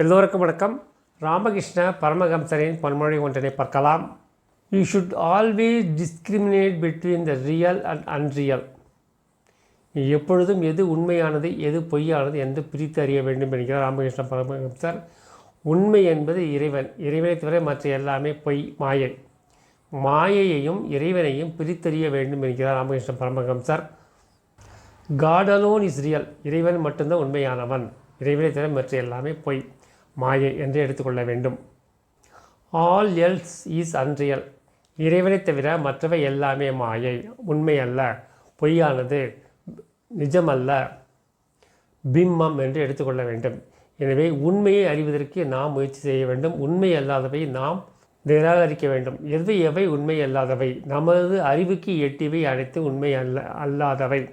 எல்லோருக்கும் வணக்கம். ராமகிருஷ்ண பரமஹம்சரின் பன்மொழி ஒன்றினை பார்க்கலாம். You should always discriminate between the real and unreal எப்பொழுதும் எது உண்மையானது எது பொய்யானது என்று பிரித்து அறிய வேண்டும் என்கிறார் ராமகிருஷ்ண பரமஹம்சர். உண்மை என்பது இறைவன். இறைவனை தவிர மற்ற எல்லாமே பொய் மாயை. மாயையையும் இறைவனையும் பிரித்தறிய வேண்டும் என்கிறார் ராமகிருஷ்ண பரமஹம்சர். காட் அலோன் இஸ் ரியல் இறைவன் மட்டும்தான் உண்மையானவன். இறைவனை தவிர மற்ற எல்லாமே பொய். மாயை என்று எடுத்துக்கொள்ள வேண்டும். ஆல் எல்ஸ் இஸ் அன்ரியல் இறைவனை தவிர மற்றவை எல்லாமே மாயை உண்மை அல்ல பொய்யானது நிஜமல்ல பிம்மம் என்று எடுத்துக்கொள்ள வேண்டும். எனவே உண்மையை அறிவதற்கு நாம் முயற்சி செய்ய வேண்டும். உண்மை அல்லாதவை நாம் நிராகரிக்க வேண்டும். எது எவை? உண்மை அல்லாதவை. நமது அறிவுக்கு எட்டியவை அனைத்தும் உண்மை அல்ல அல்லாதவை.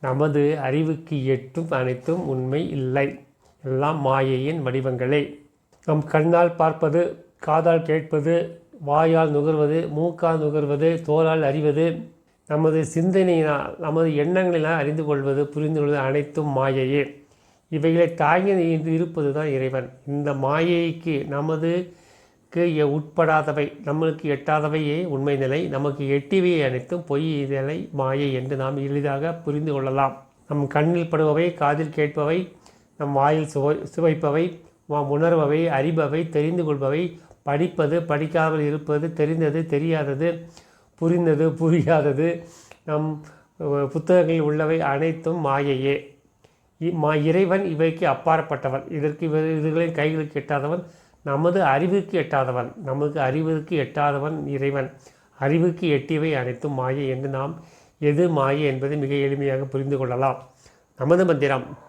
நமது அறிவுக்கு எட்டும் அனைத்தும் உண்மை இல்லை. எல்லாம் மாயையின் வடிவங்களே. நம் கண்ணால் பார்ப்பது காதால் கேட்பது வாயால் நுகர்வது மூக்கால் நுகர்வது தோலால் அறிவது நமது சிந்தனையினால் நமது எண்ணங்களினால் அறிந்து கொள்வது புரிந்து கொள்வது அனைத்தும் மாயையே. இவைகளை தாங்கி இருப்பது தான் இறைவன். இந்த மாயைக்கு நமதுக்கு எ- உட்படாதவை நம்மளுக்கு எட்டாதவையே உண்மை நிலை. நமக்கு எட்டிவையை அனைத்தும் பொய் நிலை மாயை என்று நாம் எளிதாக புரிந்து கொள்ளலாம். நம் கண்ணில் படுபவை காதில் கேட்பவை நம் வாயில் சுவை சுவைப்பவை உணர்பவை அறிபவை தெரிந்து கொள்பவை. படிப்பது படிக்காமல் இருப்பது தெரிந்தது தெரியாதது புரிந்தது புரியாதது. நம் புத்தகங்களில் உள்ளவை அனைத்தும் மாயையே. இ- மா இறைவன் இவைக்கு அப்பாற்பட்டவன். இதற்கு இதுகளின் கைகளுக்கு எட்டாதவன். நமது அறிவுக்கு எட்டாதவன். நமக்கு அறிவுக்கு எட்டாதவன் இறைவன். அறிவுக்கு எட்டியவை அனைத்தும் மாயை என்று நாம் எது மாயை என்பதை மிக எளிமையாக புரிந்து கொள்ளலாம். நமது மந்திரம்.